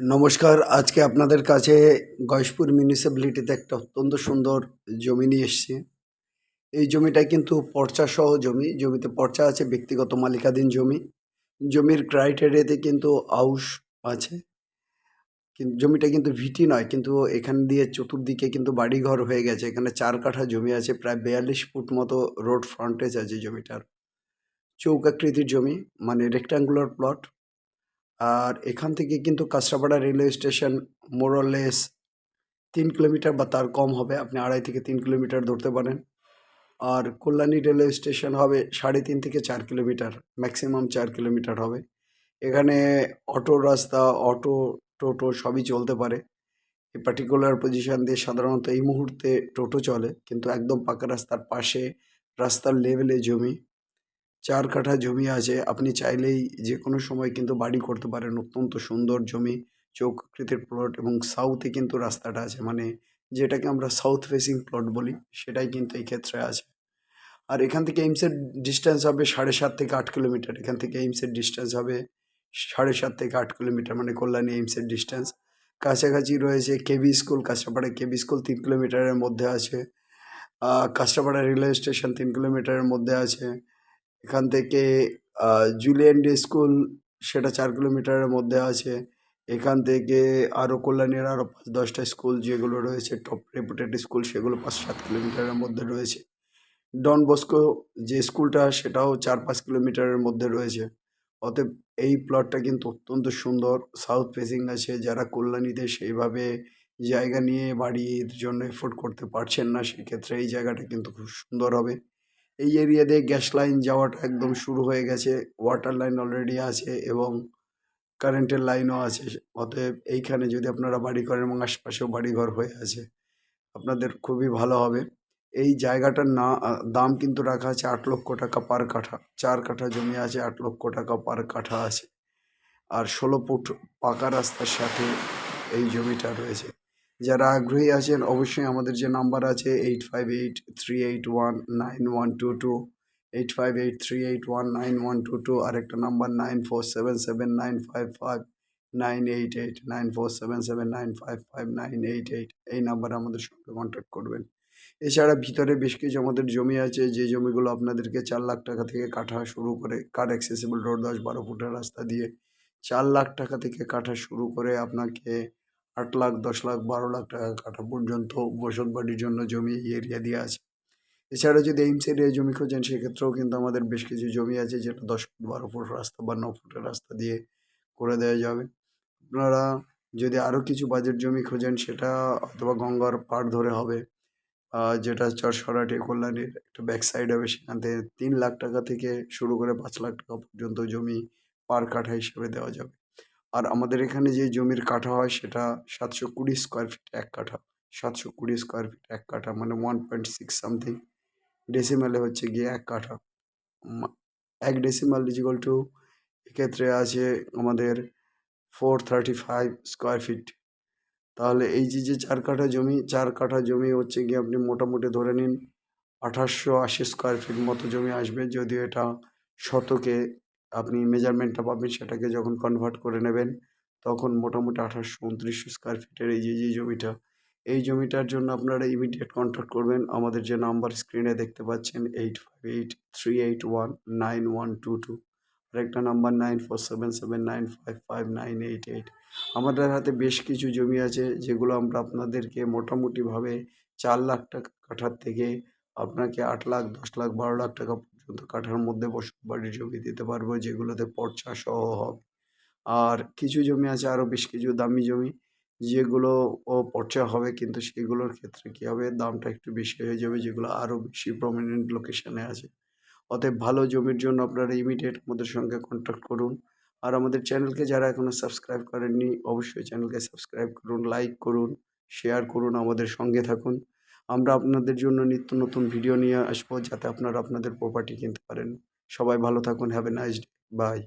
নমস্কার, আজকে আপনাদের কাছে গয়েশপুর মিউনিসিপ্যালিটিতে একটা অত্যন্ত সুন্দর জমি নিয়ে এসেছি। এই জমিটা কিন্তু পর্চা সহ জমি, জমিতে পর্চা আছে, ব্যক্তিগত মালিকাধীন জমি। জমির ক্রাইটেরিয়াতে কিন্তু আউশ আছে। জমিটা কিন্তু ভিটি নয়, কিন্তু এখান দিয়ে চতুর্দিকে কিন্তু বাড়িঘর হয়ে গেছে। এখানে চার কাঠা জমি আছে, প্রায় বিয়াল্লিশ ফুট মতো রোড ফ্রন্টেজ আছে জমিটার। চৌকাকৃতির জমি মানে রেক্ট্যাঙ্গুলার প্লট আর এখান থেকে কিন্তু কাঁচরাপাড়া রেলওয়ে স্টেশন মোরলেস তিন কিলোমিটার বা তার কম হবে। আপনি আড়াই থেকে তিন কিলোমিটার ধরতে পারেন। আর কল্যাণী রেলওয়ে স্টেশন হবে সাড়ে তিন থেকে চার কিলোমিটার ম্যাক্সিমাম চার কিলোমিটার হবে। এখানে অটো রাস্তা, অটো, টোটো সবই চলতে পারে। এই পার্টিকুলার পজিশন দিয়ে সাধারণত এই মুহূর্তে টোটো চলে, কিন্তু একদম পাকা রাস্তার পাশে রাস্তার লেভেলে জমি। চার কাঠা জমি আছে। আপনি চাইলেই যে কোনো সময় কিন্তু বাড়ি করতে পারেন। অত্যন্ত সুন্দর জমি, চৌকাকৃতির প্লট এবং সাউথে কিন্তু রাস্তাটা আছে। মানে যেটাকে আমরা সাউথ ফেসিং প্লট বলি, সেটাই কিন্তু এই ক্ষেত্রে আছে। আর এখান থেকে এইমসের ডিস্টেন্স হবে সাড়ে সাত থেকে আট কিলোমিটার এখান থেকে এইমসের ডিস্টেন্স হবে সাড়ে সাত থেকে আট কিলোমিটার মানে কল্যাণী এইমসের ডিস্টেন্স কাছাকাছি রয়েছে KB school Kanchrapara KB school তিন কিলোমিটারের মধ্যে আছে। কাঁচরাপাড়া রেলওয়ে স্টেশন তিন কিলোমিটারের মধ্যে আছে। এখান থেকে জুলিয়ান ডে স্কুল সেটা চার কিলোমিটারের মধ্যে আছে। এখান থেকে আরও কল্যাণীর আরও পাঁচ, দশটা স্কুল যেগুলো রয়েছে টপ রেপুটেড স্কুল সেগুলো পাঁচ, সাত কিলোমিটারের মধ্যে রয়েছে। ডন বস্কো যে স্কুলটা সেটাও চার, পাঁচ কিলোমিটারের মধ্যে রয়েছে। অতএব এই প্লটটা কিন্তু অত্যন্ত সুন্দর। সাউথ ফেসিং আছে, যারা কল্যাণীতে সেইভাবে জায়গা নিয়ে বাড়ির জন্য এফোর্ড করতে পারছেন না, সেক্ষেত্রে এই জায়গাটা কিন্তু খুব সুন্দর হবে। এই এরিয়া দিয়ে গ্যাস লাইন যাওয়াটা একদম শুরু হয়ে গেছে। ওয়াটার লাইন অলরেডি আছে এবং কারেন্টের লাইনও আছে। অতএব এইখানে যদি আপনারা বাড়ি করেন এবং আশপাশেও বাড়িঘর হয়ে আছে, আপনাদের খুবই ভালো হবে। এই জায়গাটার না, দাম কিন্তু রাখা আছে আট লক্ষ টাকা পার কাঠা। চার কাঠা জমি আছে, আট লক্ষ টাকা পার কাঠা আছে। আর ষোলো ফুট পাকা রাস্তার সাথে এই জমিটা রয়েছে। যারা আগ্রহী আছেন, অবশ্যই আমাদের যে নাম্বার আছে eight five eight three eight one nine one two two eight five eight three eight one nine one two two আরেকটা number nine four seven seven nine five five nine eight eight nine four seven seven nine five five nine eight eight এই নাম্বারে আমাদের সঙ্গে contact করবেন। এছাড়া ভিতরে বেশ কিছু আমাদের জমি আছে, যে জমিগুলো আপনাদেরকে চার লাখ টাকা থেকে কাঠা শুরু করে, কার অ্যাক্সেসিবল রোড দশ বারো ফুটের রাস্তা দিয়ে চার লাখ টাকা থেকে কাঠা শুরু করে আপনাকে আট লাখ, দশ লাখ, বারো লাখ টাকা কাঠা পর্যন্ত বসত বাড়ির জন্য জমি এই এরিয়া দিয়ে আছে। এছাড়া যদি এইমস এরিয়ায় জমি খোঁজেন, সেক্ষেত্রেও কিন্তু আমাদের বেশ কিছু জমি আছে যেটা দশ ফুট, বারো ফুট রাস্তা বা ন ফুটের রাস্তা দিয়ে করে দেওয়া যাবে। আপনারা যদি আরও কিছু বাজেট জমি খোঁজেন, সেটা অথবা গঙ্গার পাড় ধরে হবে যেটা চরসরাটি, কল্যাণীর একটা ব্যাক সাইড হবে, সেখান থেকে তিন লাখ টাকা থেকে শুরু করে পাঁচ লাখ টাকা পর্যন্ত জমি পার কাঠা হিসেবে দেওয়া যাবে। আর আমাদের এখানে যে জমির কাঠা হয় সেটা সাতশো কুড়ি স্কোয়ার ফিট এক কাঠা। সাতশো কুড়ি স্কোয়ার ফিট এক কাঠা মানে ওয়ান পয়েন্ট সিক্স সামথিং ডেসিমেলে হচ্ছে গিয়ে এক কাঠা। এক ডেসিমাল ইজিক্যাল টু এক্ষেত্রে আছে আমাদের four thirty five square feet তাহলে এই যে যে চার কাঠা জমি, চার কাঠা জমি হচ্ছে গিয়ে আপনি মোটামুটি ধরে নিন আঠাশশো আশি স্কোয়ার ফিট মতো জমি আসবে। যদিও এটা শতকে মেজারমেন্টটা পাবেন, সেটাকে যখন কনভার্ট করে নেবেন, তখন মোটামুটি আঠাশশো উনত্রিশশো স্কোয়ার ফিটের এই যে যে জমিটা, এই জমিটার জন্য আপনারা ইমিডিয়েট কন্ট্যাক্ট করবেন। আমাদের যে নাম্বার স্ক্রিনে দেখতে পাচ্ছেন eight five eight three eight one nine one two two আরেকটা number nine four seven seven nine five five nine eight eight আমাদের হাতে বেশ কিছু জমি আছে, যেগুলো আমরা আপনাদেরকে মোটামুটিভাবে চার লাখ টাকা কাঠার থেকে আপনাকে আট লাখ, দশ লাখ, বারো লাখ টাকা পর্যন্ত কাঠার মধ্যে বসত বাড়ির জমি দিতে পারব, যেগুলোতে পর্চা সহ হবে। আর কিছু জমি আছে আরও বেশ কিছু দামি জমি, যেগুলো ও পর্চা হবে, কিন্তু সেগুলোর ক্ষেত্রে কী হবে, দামটা একটু বেশি হয়ে যাবে, যেগুলো আরও বেশি প্রমিনেন্ট লোকেশনে আছে। অতএব ভালো জমির জন্য আপনারা ইমিডিয়েট আমাদের সঙ্গে কন্ট্যাক্ট করুন। আর আমাদের চ্যানেলকে যারা এখনও সাবস্ক্রাইব করেননি, অবশ্যই চ্যানেলকে সাবস্ক্রাইব করুন লাইক করুন। শেয়ার করুন আমাদের সঙ্গে থাকুন। আমরা আপনাদের জন্য নিত্য নতুন ভিডিও নিয়ে আসব যাতে আপনারা আপনাদের প্রপার্টি কিনতে পারেন। সবাই ভালো থাকুন have a nice day bye